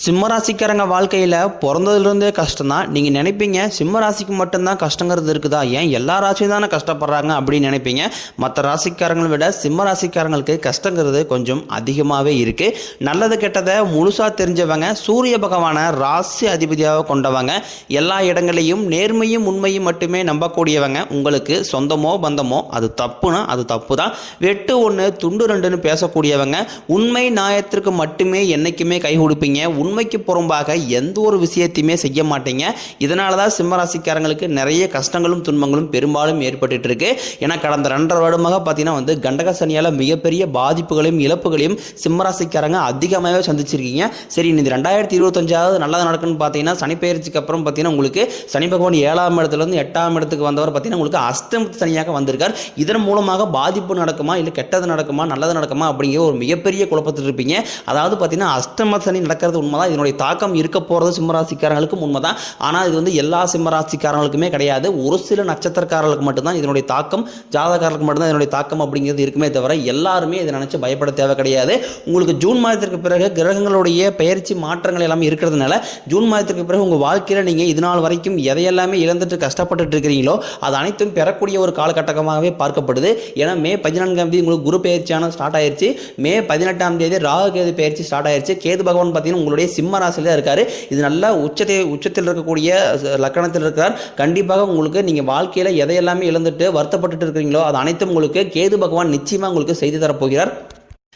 சிம்மராசிக்காரங்க வாழ்க்கையில் பிறந்ததுலேருந்தே கஷ்டம் தான் நீங்கள் நினைப்பீங்க சிம்மராசிக்கு மட்டும்தான் கஷ்டங்கிறது இருக்குதா? ஏன் எல்லா ராசியும் தானே கஷ்டப்படுறாங்க அப்படின்னு நினைப்பீங்க. மற்ற ராசிக்காரங்களை விட சிம்ம ராசிக்காரங்களுக்கு கஷ்டங்கிறது கொஞ்சம் அதிகமாகவே இருக்குது நல்லது கெட்டதை முழுசாக தெரிஞ்சவங்க சூரிய பகவானை ராசி அதிபதியாக கொண்டவங்க எல்லா இடங்களையும் நேர்மையும் உண்மையும் மட்டுமே நம்பக்கூடியவங்க உங்களுக்கு சொந்தமோ பந்தமோ அது தப்புனா அது தப்பு தான் வெட்டு ஒன்று துண்டு ரெண்டுன்னு பேசக்கூடியவங்க உண்மை நியாயத்திற்கு மட்டுமே என்றைக்குமே கை கொடுப்பீங்க. உண்மைக்கு புறம்பாக எந்த ஒரு விஷயத்தையுமே செய்ய மாட்டீங்க. இதனால தான் சிம்மராசிக்காரங்களுக்கு நிறைய கஷ்டங்களும் துன்பங்களும் பெரும்பாலும் ஏற்பட்டு இருக்கு ஏன்னா கடந்த ரெண்டரை வருடமாக பார்த்தீங்கன்னா வந்து கண்டக சனியால் மிகப்பெரிய பாதிப்புகளையும் இழப்புகளையும் சிம்மராசிக்காரங்க அதிகமாகவே சந்திச்சிருக்கீங்க. சரி இந்த ரெண்டாயிரத்தி இருபத்தஞ்சாவது நல்லது நடக்குன்னு பார்த்தீங்கன்னா சனிப்பெயர்ச்சிக்கு அப்புறம் பார்த்தீங்கன்னா உங்களுக்கு சனி பகவான் ஏழாம் இடத்துலேருந்து எட்டாம் இடத்துக்கு வந்தவர் பார்த்தீங்கன்னா உங்களுக்கு அஸ்தம் சனியாக வந்திருக்கார். இதன் மூலமாக பாதிப்பு நடக்குமா இல்லை கெட்டது நடக்குமா நல்லது நடக்குமா அப்படிங்கிற ஒரு மிகப்பெரிய குழப்பத்தில் இருப்பீங்க அதாவது பார்த்தீங்கன்னா அஸ்தம சனி நடக்கிறது உண்மைதான். இதனுடைய தாக்கம் இருக்க போகிறது சிம்மராசிக்காரங்களுக்கும் உண்மைதான். ஆனால் இது வந்து எல்லா சிம்மராசிக்காரங்களுக்குமே கிடையாது. ஒரு சில நட்சத்திரக்காரர்களுக்கு மட்டும்தான் இதனுடைய தாக்கம் ஜாதகாரர்களுக்கு மட்டும்தான் இதனுடைய தாக்கம் அப்படிங்கிறது இருக்குமே தவிர எல்லாருமே இதை நினச்சி பயப்பட தேவை கிடையாது. உங்களுக்கு ஜூன் மாதத்திற்கு பிறகு கிரகங்களுடைய பயிற்சி மாற்றங்கள் எல்லாமே இருக்கிறதுனால ஜூன் மாதத்திற்கு பிறகு உங்கள் வாழ்க்கையில் நீங்கள் இது நாள் வரைக்கும் எதையெல்லாமே இழந்துட்டு கஷ்டப்பட்டுட்டு இருக்கிறீங்களோ அது அனைத்தும் பெறக்கூடிய ஒரு காலகட்டமாகவே பார்க்கப்படுது. ஏன்னா மே பதினான்காம் தேதி உங்களுக்கு குரு பயிற்சியான ஸ்டார்ட் ஆயிருச்சு. மே பதினெட்டாம் தேதி ராகு கேது பயிற்சி ஸ்டார்ட் ஆயிருச்சு. கேது பகவான் பார்த்தீங்கன்னா உங்களுடைய சிம்ம ராசியில் தான் இருக்காரு. இது நல்லா உச்சத்தை உச்சத்தில் இருக்கக்கூடிய லக்கணத்தில் இருக்கிறார். கண்டிப்பாக உங்களுக்கு நீங்கள் வாழ்க்கையில் எதையெல்லாமே இழந்துட்டு வருத்தப்பட்டுட்டு இருக்கிறீங்களோ அது அனைத்தும் உங்களுக்கு கேது பகவான் நிச்சயமாக உங்களுக்கு செய்து தரப்போகிறார்.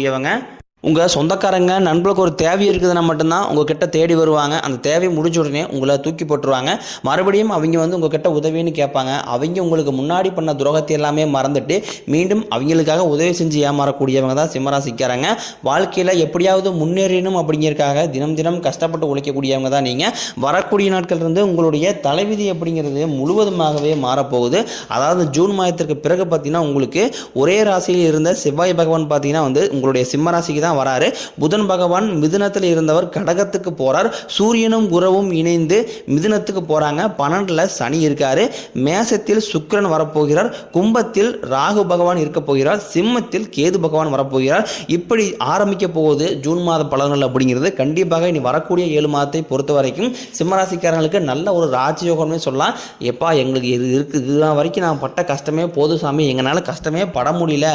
கூடியவங்க உங்கள் சொந்தக்காரங்க நண்பர்களுக்கு ஒரு தேவை இருக்குதுன்னா மட்டும்தான் உங்கள் கிட்ட தேடி வருவாங்க. அந்த தேவை முடிஞ்ச உடனே உங்களை தூக்கி போட்டுருவாங்க. மறுபடியும் அவங்க வந்து உங்கள் கிட்ட உதவின்னு கேட்பாங்க. அவங்க உங்களுக்கு முன்னாடி பண்ண துரோகத்தை எல்லாமே மறந்துட்டு மீண்டும் அவங்களுக்காக உதவி செஞ்சு ஏமாறக்கூடியவங்க தான் சிம்மராசிக்காரங்க. வாழ்க்கையில் எப்படியாவது முன்னேறணும் அப்படிங்கிறதுக்காக தினம் தினம் கஷ்டப்பட்டு உழைக்கக்கூடியவங்க தான் நீங்கள் வரக்கூடிய நாட்கள் இருந்து உங்களுடைய தலைவிதி அப்படிங்கிறது முழுவதுமாகவே மாறப்போகுது. அதாவது ஜூன் மாதத்திற்கு பிறகு பார்த்தீங்கன்னா உங்களுக்கு ஒரே ராசியில் இருந்த செவ்வாய் பகவான் பார்த்தீங்கன்னா வந்து உங்களுடைய சிம்ம ராசிக்கு தான் வராரு. புதன் பகவான் மிதுனத்தில் இருந்தவர் கடகத்துக்கு போறார். சூரியனும் குரவும் இணைந்து மிதுனத்துக்கு போறாங்க. பன்னெண்டுல சனி இருக்காரு. மேசத்தில் சுக்கிரன் வரப்போகிறார். கும்பத்தில் ராகு பகவான் இருக்க போகிறார். சிம்மத்தில் கேது பகவான் வரப்போகிறார். இப்படி ஆரம்பிக்க போகுது ஜூன் மாத பலன்கள் அப்படிங்கிறது. கண்டிப்பாக இனி வரக்கூடிய ஏழு மாதத்தை பொறுத்த வரைக்கும் சிம்மராசிக்காரங்களுக்கு நல்ல ஒரு ராஜயோகம்னு சொல்லலாம். எப்பா எங்களுக்கு இது இருக்குது இதுதான் வரைக்கும் நான் பட்ட கஷ்டமே போதும் சாமி. எங்களால் கஷ்டமே பட முடியல.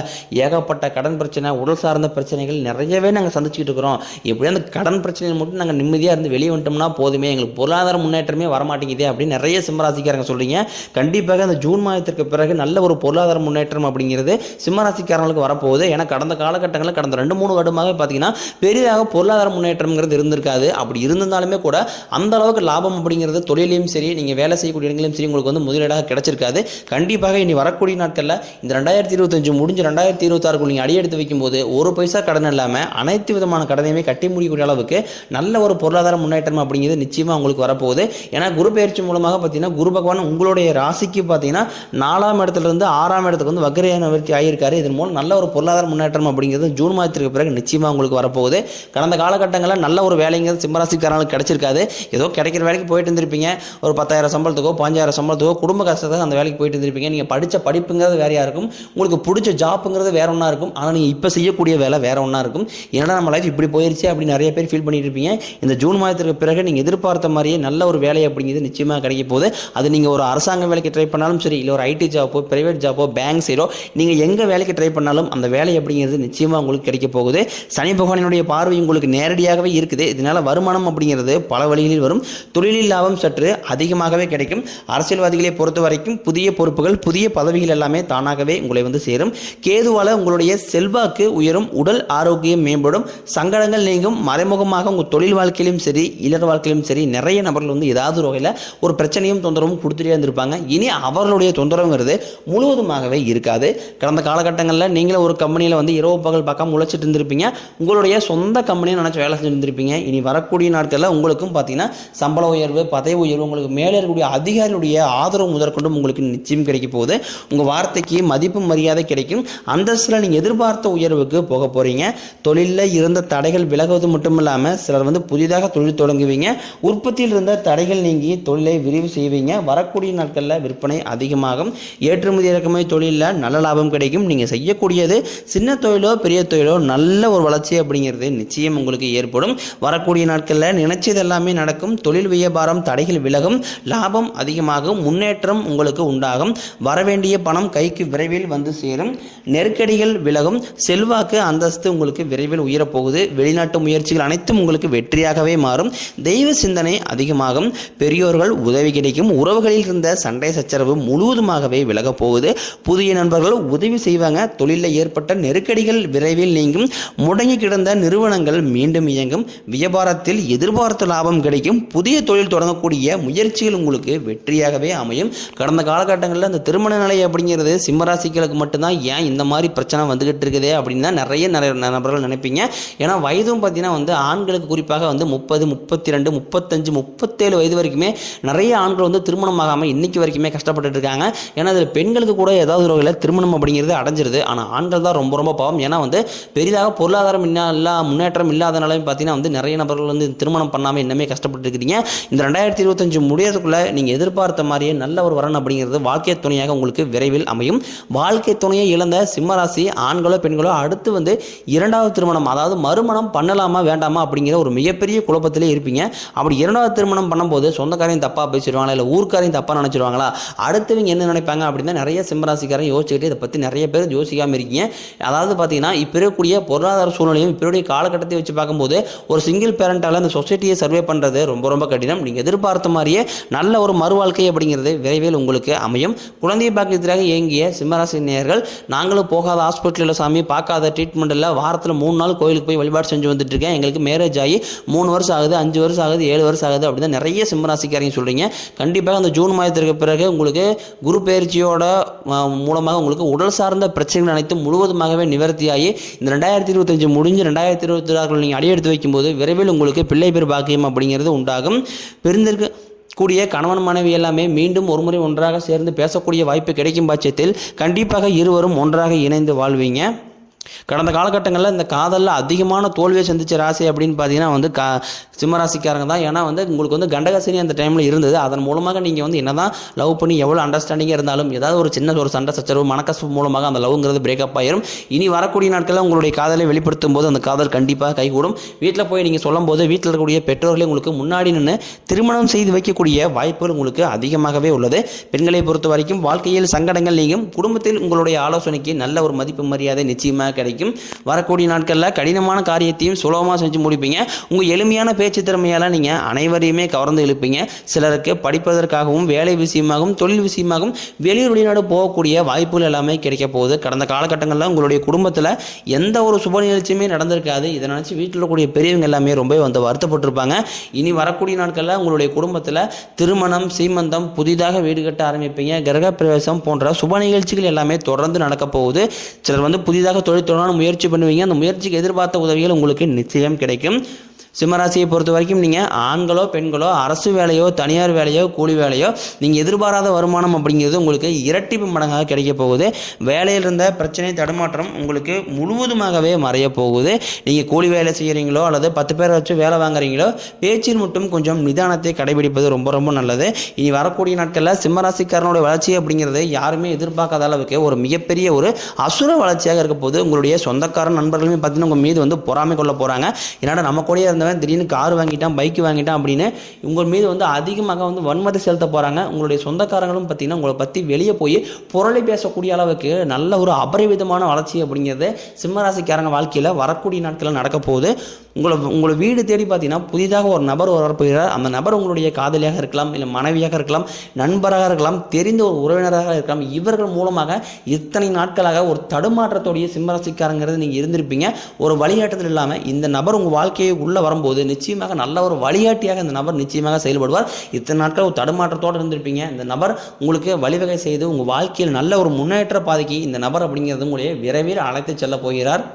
ஏகப்பட்ட கடன் பிரச்சனை உடல் சார்ந்த பிரச்சனைகள் நிறையவே நாங்கள் சந்திச்சுக்கிட்டு இருக்கிறோம். எப்படியும் அந்த கடன் பிரச்சனையை மட்டும் நாங்கள் நிம்மதியாக இருந்து வெளியே வந்துட்டோம்னா போதுமே. எங்களுக்கு பொருளாதார முன்னேற்றமே வரமாட்டேங்குது அப்படின்னு நிறைய சிம்மராசிக்காரங்க சொல்கிறீங்க கண்டிப்பாக அந்த ஜூன் மாதத்திற்கு பிறகு நல்ல ஒரு பொருளாதார முன்னேற்றம் அப்படிங்கிறது சிம்மராசிக்காரங்களுக்கு வரப்போகுது. ஏன்னா கடந்த காலகட்டங்களில் கடந்த ரெண்டு மூணு வருடமாக பார்த்தீங்கன்னா பெரிதாக பொருளாதார முன்னேற்றம்ங்கிறது இருந்திருக்காது. அப்படி இருந்திருந்தாலுமே கூட அந்த அளவுக்கு லாபம் அப்படிங்கிறது தொழிலையும் சரி நீங்கள் வேலை செய்யக்கூடிய இடங்களையும் சரி உங்களுக்கு வந்து முதலீடாக கிடைச்சிருக்காது. கண்டிப்பாக இனி வரக்கூடிய நாட்களில் இந்த ரெண்டாயிரத்தி இருபத்தஞ்சு முடிஞ்சு ரெண்டாயிரத்தி இருபத்தாறுக்குள் நீங்கள் அடியெடுத்து வைக்கும்போது ஒரு பைசா கடன் இல்லாமல் அனைத்து விதமான கடனையுமே கட்டி முடிக்கக்கூடிய அளவுக்கு நல்ல ஒரு பொருளாதார முன்னேற்றம் அப்படிங்கிறது நிச்சயமாக உங்களுக்கு வரப்போகுது. ஏன்னா குரு பயிற்சி மூலமாக பார்த்தீங்கன்னா குரு பகவான் உங்களுடைய ராசிக்கு பார்த்தீங்கன்னா நாலாம் இடத்துல இருந்து ஆறாம் இடத்துக்கு வந்து வக்ரைய நிவர்த்தி ஆகியிருக்காரு. இதன் மூலம் நல்ல ஒரு பொருளாதார முன்னேற்றம் அப்படிங்கிறது ஜூன் மாதத்திற்கு பிறகு நிச்சயமாக உங்களுக்கு வரப்போகுது. கடந்த காலகட்டங்களில் நல்ல ஒரு வேலைங்கிறது சிம்மராசிக்காரங்களுக்கு கிடைச்சிருக்காது. ஏதோ கிடைக்கிற வேலைக்கு போயிட்டு இருந்திருப்பீங்க. ஒரு பத்தாயிரம் சம்பளத்துக்கோ பாஞ்சாயிரம் சம்பளத்துக்கோ குடும்ப கஷ்டத்துக்கு அந்த வேலைக்கு போயிட்டு இருந்திருப்பீங்க. நீங்கள் படித்த படிப்புங்கிறது வேறையாக இருக்கும். உங்களுக்கு பிடிச்ச ஜாப்புங்கிறது வேற ஒன்றா இருக்கும். ஆனால் நீங்கள் இப்போ செய்யக்கூடிய வேலை வேற ஒன்றா இருக்கும். ஏன்னா நம்ம லைஃப் இப்படி போயிருச்சு அப்படின்னு நிறைய பேர் ஃபீல் பண்ணிட்டு இருப்பீங்க. இந்த ஜூன் மாதத்திற்கு பிறகு நீங்கள் எதிர்பார்த்த மாதிரியே நல்ல ஒரு வேலை அப்படிங்கிறது நிச்சயமாக கிடைக்க போகுது. அது நீங்கள் ஒரு அரசாங்க வேலைக்கு ட்ரை பண்ணாலும் சரி இல்லை ஒரு ஐடி ஜாப்போ பிரைவேட் ஜாப்போ பேங்க் சைடோ நீங்கள் எங்கே வேலைக்கு ட்ரை பண்ணாலும் அந்த வேலை அப்படிங்கிறது நிச்சயமாக உங்களுக்கு கிடைக்க போகுது. சனி பகவானினுடைய பார்வை உங்களுக்கு நேரடியாகவே இருக்குது. இதனால வருமானம் அப்படிங்கிறது பல வழிகளில் வரும். தொழிலில் லாபம் சற்று அதிகமாகவே கிடைக்கும். அரசியல்வாதிகளை பொறுத்த வரைக்கும் புதிய பொறுப்புகள் புதிய பதவிகள் எல்லாமே தானாகவே உங்களை வந்து சேரும். கேதுவால உங்களுடைய செல்வாக்கு உயரும். உடல் ஆரோக்கியம் வாழ்க்கையும் மேம்படும். சங்கடங்கள் நீங்கும். மறைமுகமாக உங்கள் தொழில் வாழ்க்கையிலும் சரி இளர் வாழ்க்கையிலும் சரி நிறைய நபர்கள் வந்து ஏதாவது ஒரு வகையில் ஒரு பிரச்சனையும் தொந்தரவும் கொடுத்துட்டே இருந்திருப்பாங்க. இனி அவர்களுடைய தொந்தரவுங்கிறது முழுவதுமாகவே இருக்காது. கடந்த காலகட்டங்களில் நீங்களும் ஒரு கம்பெனியில் வந்து இரவு பகல் பார்க்காம உழைச்சிட்டு இருந்திருப்பீங்க. உங்களுடைய சொந்த கம்பெனியை நினச்சி வேலை செஞ்சுருந்துருப்பீங்க இனி வரக்கூடிய நாட்களில் உங்களுக்கும் பார்த்தீங்கன்னா சம்பள உயர்வு பதவி உயர்வு உங்களுக்கு மேலே இருக்கக்கூடிய அதிகாரிகளுடைய ஆதரவு முதற்கொண்டும் உங்களுக்கு நிச்சயம் கிடைக்க போகுது. உங்கள் வார்த்தைக்கு மதிப்பு மரியாதை கிடைக்கும். அந்தஸ்தில் நீங்கள் எதிர்பார்த்த உயர்வுக்கு போக போகிறீங்க தொழிலில் இருந்த தடைகள் விலகுவது மட்டும் இல்லாமல் சிலர் வந்து புதிதாக தொழில் தொடங்குவீங்க. உற்பத்தியில் இருந்த தடைகள் நீங்கி தொழிலை விரிவு செய்வீங்க. வரக்கூடிய நாட்களில் விற்பனை அதிகமாகும். ஏற்றுமதி இறக்குமதி தொழிலில் நல்ல லாபம் கிடைக்கும். நீங்கள் செய்யக்கூடியது சின்ன தொழிலோ பெரிய தொழிலோ நல்ல ஒரு வளர்ச்சி அப்படிங்கிறது நிச்சயம் உங்களுக்கு ஏற்படும். வரக்கூடிய நாட்களில் நினைச்சது எல்லாமே நடக்கும். தொழில் வியாபாரம் தடைகள் விலகும். லாபம் அதிகமாகும். முன்னேற்றம் உங்களுக்கு உண்டாகும். வரவேண்டிய பணம் கைக்கு விரைவில் வந்து சேரும். நெருக்கடிகள் விலகும். செல்வாக்கு அந்தஸ்து உங்களுக்கு விரைவில் உயரப்போகுது. வெளிநாட்டு முயற்சிகள் அனைத்தும் உங்களுக்கு வெற்றியாகவே மாறும். தெய்வ சிந்தனை அதிகமாகும். பெரியோர்கள் உதவி கிடைக்கும். உறவுகளில் இருந்த சண்டை சச்சரவு முழுவதுமாகவே விலகப் போகுது. புதிய நண்பர்கள் உதவி செய்வாங்க. தொழிலில் ஏற்பட்ட நெருக்கடிகள் விரைவில் நீங்கும். முடங்கி கிடந்த நிறுவனங்கள் மீண்டும் இயங்கும். வியாபாரத்தில் எதிர்பார்த்த லாபம் கிடைக்கும். புதிய தொழில் தொடங்கக்கூடிய முயற்சிகள் உங்களுக்கு வெற்றியாகவே அமையும். கடந்த காலகட்டங்களில் அந்த திருமண நிலை அப்படிங்கிறது சிம்மராசிகளுக்கு மட்டும்தான் ஏன் இந்த மாதிரி பிரச்சனை வந்துகிட்டு இருக்குதே அப்படின்னு தான் நிறைய நிறைய நபர்கள் நினைப்பீங்க. ஏன்னா வயதும் பார்த்தீங்கன்னா வந்து ஆண்களுக்கு குறிப்பாக வந்து முப்பது முப்பத்தி ரெண்டு முப்பத்தஞ்சு முப்பத்தேழு வயது வரைக்குமே நிறைய ஆண்கள் வந்து திருமணம் ஆகாமல் இன்னைக்கு வரைக்குமே கஷ்டப்பட்டுட்டு இருக்காங்க. ஏன்னா அதில் பெண்களுக்கு கூட ஏதாவது ஒரு வகையில் திருமணம் அப்படிங்கிறது அடைஞ்சிருது. ஆனால் ஆண்கள் தான் ரொம்ப ரொம்ப பாவம். ஏன்னா வந்து பெரிதாக பொருளாதாரம் இல்லா இல்லா முன்னேற்றம் இல்லாதனாலையும் பார்த்தீங்கன்னா வந்து நிறைய நபர்கள் வந்து திருமணம் பண்ணாமல் இன்னமே கஷ்டப்பட்டு இருக்கிறீங்க இந்த ரெண்டாயிரத்தி இருபத்தஞ்சு முடியறதுக்குள்ளே நீங்கள் எதிர்பார்த்த மாதிரியே நல்ல ஒரு வரன் அப்படிங்கிறது வாழ்க்கை துணையாக உங்களுக்கு விரைவில் அமையும். வாழ்க்கை துணையை இழந்த சிம்மராசி ஆண்களோ பெண்களோ அடுத்து வந்து இரண்டாவது திருமணம் அதாவது மறுமணம் பண்ணலாமா வேண்டாமா அப்படிங்கிற ஒரு மிகப்பெரிய குழப்பத்திலே இருப்பீங்க. அப்படி இரண்டாவது திருமணம் பண்ணும்போது சொந்தக்காரையும் தப்பாக பேசிடுவாங்களா இல்லை ஊர்க்காரையும் தப்பாக நினச்சிடுவாங்களா? அடுத்தவங்க என்ன நினைப்பாங்க அப்படின்னா நிறைய சிம்மராசிக்காரன் யோசிச்சுக்கிட்டு இதை பற்றி நிறைய பேர் யோசிக்காமல் இருக்கீங்க. அதாவது பார்த்தீங்கன்னா இப்போ இருக்கக்கூடிய பொருளாதார சூழ்நிலையும் இப்போ காலகட்டத்தை வச்சு பார்க்கும்போது ஒரு சிங்கிள் பேரண்டால் அந்த சொசைட்டியை சர்வே பண்ணுறது ரொம்ப ரொம்ப கடினம். நீங்கள் எதிர்பார்த்த மாதிரியே நல்ல ஒரு மறுவாழ்க்கை அப்படிங்கிறது விரைவில் உங்களுக்கு அமையும். குழந்தை பாக்கியத்திற்காக இயங்கிய சிம்மராசி நேயர்கள் நாங்களும் போகாத ஹாஸ்பிட்டலில் சாமி பார்க்காத ட்ரீட்மெண்ட்டில் வாரத்தில் வாரத்தில் மூணு நாள் கோயிலுக்கு போய் வழிபாடு செஞ்சு வந்துட்டு இருக்கேன் எங்களுக்கு மேரேஜ் ஆகி மூணு வருஷம் ஆகுது அஞ்சு வருஷம் ஆகுது ஏழு வருஷம் ஆகுது அப்படின்னு நிறைய சிம்மராசிக்காரங்க சொல்கிறீங்க கண்டிப்பாக அந்த ஜூன் மாதத்திற்கு பிறகு உங்களுக்கு குரு பயிற்சியோட மூலமாக உங்களுக்கு உடல் சார்ந்த பிரச்சனைகள் அனைத்தும் முழுவதுமாகவே நிவர்த்தியாகி இந்த ரெண்டாயிரத்தி இருபத்தஞ்சு முடிஞ்சு ரெண்டாயிரத்தி இருபத்தி ஆறில் நீங்கள் அடியெடுத்து வைக்கும்போது விரைவில் உங்களுக்கு பிள்ளை பேர் பாக்கியம் அப்படிங்கிறது உண்டாகும். பெருந்திருக்க கூடிய கணவன் மனைவி எல்லாமே மீண்டும் ஒருமுறை ஒன்றாக சேர்ந்து பேசக்கூடிய வாய்ப்பு கிடைக்கும் பட்சத்தில் கண்டிப்பாக இருவரும் ஒன்றாக இணைந்து வாழ்வீங்க. கடந்த காலகட்டங்களில் இந்த காதலில் அதிகமான தோல்வியை சந்திச்ச ராசி அப்படின்னு பார்த்தீங்கன்னா வந்து கா சிம்மராசிக்காரங்க தான். ஏன்னா வந்து உங்களுக்கு வந்து கண்டகசனி அந்த டைமில் இருந்தது. அதன் மூலமாக நீங்கள் வந்து என்ன தான் லவ் பண்ணி எவ்வளோ அண்டர்ஸ்டாண்டிங்காக இருந்தாலும் ஏதாவது ஒரு சின்ன ஒரு சண்டை சச்சரவு மனக்கசப்பு மூலமாக அந்த லவ்ங்கிறது பிரேக்கப் ஆயிரும். இனி வரக்கூடிய நாட்களில் உங்களுடைய காதலை வெளிப்படுத்தும் போது அந்த காதல் கண்டிப்பாக கைகூடும். வீட்டில் போய் நீங்கள் சொல்லும் போது வீட்டில் இருக்கக்கூடிய பெற்றோர்களே உங்களுக்கு முன்னாடி நின்று திருமணம் செய்து வைக்கக்கூடிய வாய்ப்புகள் உங்களுக்கு அதிகமாகவே உள்ளது. பெண்களை பொறுத்த வரைக்கும் வாழ்க்கையில் சங்கடங்கள் நீங்கும். குடும்பத்தில் உங்களுடைய ஆலோசனைக்கு நல்ல ஒரு மதிப்பு மரியாதை நிச்சயமாக கிடைக்கும். வரக்கூடிய நாட்களில் கடினமான காரியத்தையும் சுலபமாக செஞ்சு முடிப்பீங்க. உங்கள் எளிமையான பேச்சு திறமையால் நீங்கள் அனைவரையுமே கவர்ந்து இழுப்பீங்க சிலருக்கு படிப்பதற்காகவும் வேலை விஷயமாகவும் தொழில் விஷயமாகவும் வெளியூர் வெளிநாடு போகக்கூடிய வாய்ப்புகள் எல்லாமே கிடைக்க போகுது. கடந்த காலகட்டங்களில் உங்களுடைய குடும்பத்தில் எந்த ஒரு சுப நிகழ்ச்சியுமே நடந்திருக்காது. இதை நினச்சி வீட்டில் இருக்கக்கூடிய பெரியவங்க எல்லாமே ரொம்ப வந்து வருத்தப்பட்டிருப்பாங்க. இனி வரக்கூடிய நாட்களில் உங்களுடைய குடும்பத்தில் திருமணம் சீமந்தம் புதிதாக வீடு கட்ட ஆரம்பிப்பீங்க. கிரக பிரவேசம் போன்ற சுப நிகழ்ச்சிகள் எல்லாமே தொடர்ந்து நடக்க போகுது. சிலர் வந்து புதிதாக தொழில் தொடரான முயற்சி பண்ணுவீங்க. அந்த முயற்சிக்கு எதிர்பார்த்த உதவிகள் உங்களுக்கு நிச்சயம் கிடைக்கும். சிம்மராசியை பொறுத்த வரைக்கும் நீங்கள் ஆண்களோ பெண்களோ அரசு வேலையோ தனியார் வேலையோ கூலி வேலையோ நீங்கள் எதிர்பாராத வருமானம் அப்படிங்கிறது உங்களுக்கு இரட்டிப்பு மடங்காக கிடைக்க போகுது. வேலையில் இருந்த பிரச்சனை தடுமாற்றம் உங்களுக்கு முழுவதுமாகவே மறைய போகுது. நீங்கள் கூலி வேலை செய்கிறீங்களோ அல்லது பத்து பேரை வச்சு வேலை வாங்குறீங்களோ பேச்சில் மட்டும் கொஞ்சம் நிதானத்தை கடைபிடிப்பது ரொம்ப ரொம்ப நல்லது. இனி வரக்கூடிய நாட்களில் சிம்மராசிக்காரனுடைய வளர்ச்சி அப்படிங்கிறது யாருமே எதிர்பார்க்காத அளவுக்கு ஒரு மிகப்பெரிய ஒரு அசுர வளர்ச்சியாக இருக்க போது உங்களுடைய சொந்தக்காரன் நண்பர்களுமே பார்த்தீங்கன்னா உங்கள் மீது வந்து பொறாமை கொள்ள போகிறாங்க என்னடா நம்ம கூடயே இருந்த இருந்தவன் திடீர்னு கார் வாங்கிட்டான் பைக் வாங்கிட்டான் அப்படின்னு உங்கள் மீது வந்து அதிகமாக வந்து வன்மத்தை செலுத்த போகிறாங்க உங்களுடைய சொந்தக்காரங்களும் பார்த்தீங்கன்னா உங்களை பற்றி வெளியே போய் புரளி பேசக்கூடிய அளவுக்கு நல்ல ஒரு அபரிவிதமான வளர்ச்சி அப்படிங்கிறது சிம்மராசிக்காரங்க வாழ்க்கையில் வரக்கூடிய நாட்களில் நடக்க போகுது. உங்களை உங்களை வீடு தேடி பார்த்தீங்கன்னா புதிதாக ஒரு நபர் வரப்போகிறார் அந்த நபர் உங்களுடைய காதலியாக இருக்கலாம் இல்லை மனைவியாக இருக்கலாம் நண்பராக இருக்கலாம் தெரிந்த ஒரு உறவினராக இருக்கலாம் இவர்கள் மூலமாக இத்தனை நாட்களாக ஒரு தடுமாற்றத்தோடைய சிம்மராசிக்காரங்கிறது நீங்கள் இருந்திருப்பீங்க. ஒரு வழிகாட்டுதல் இல்லாமல் இந்த நபர் உங்கள் வாழ்க்கையை உள்ளே வரும்போது நிச்சயமாக நல்ல ஒரு வழிகாட்டியாக இந்த நபர் நிச்சயமாக செயல்படுவார். இத்தனை நாட்கள் ஒரு தடுமாற்றத்தோடு இருந்திருப்பீங்க. இந்த நபர் உங்களுக்கு வழிவகை செய்து உங்கள் வாழ்க்கையில் நல்ல ஒரு முன்னேற்ற பாதைக்கு இந்த நபர் அப்படிங்கிறது உங்களையே விரைவில் அழைத்து செல்ல போகிறார்.